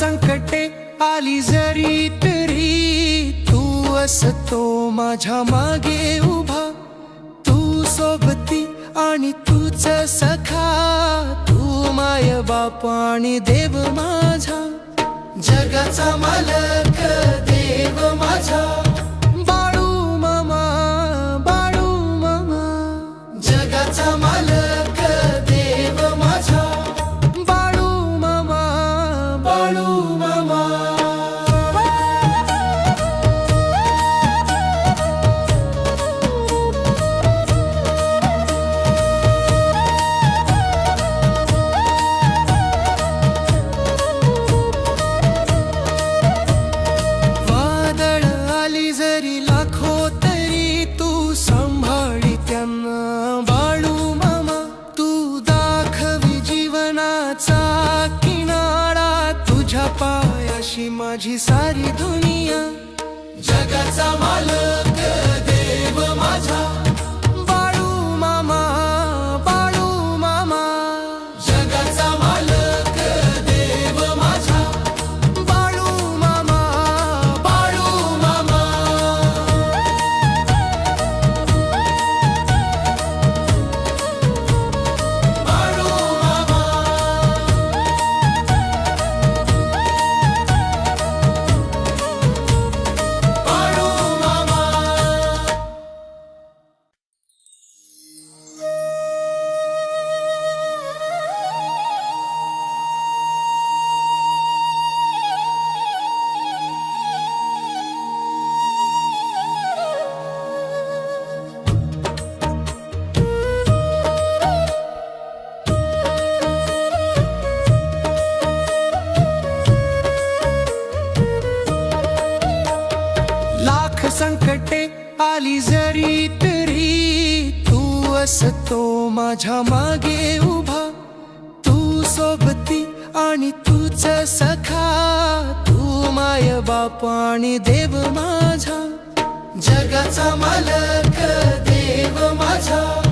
संकटे आली जरी तरी तू असतो माझ्या मागे उभा. तू सोबती आणि तूच सखा. तू माय बाप आणि देव माझा. जगाचा मालक देव माझा. पायाशी माझी सारी दुनिया जगाचा मालक देव. संकटे आली जरी तरी तू असतो माझ्या मागे उभा. तू सोबती आणि तूच सखा. तू माय बाप आणि देव माझा. जगाचा मालक देव माझा.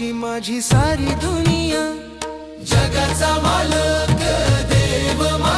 पायाशी माझी सारी दुनिया. जगाचा मालक देव मा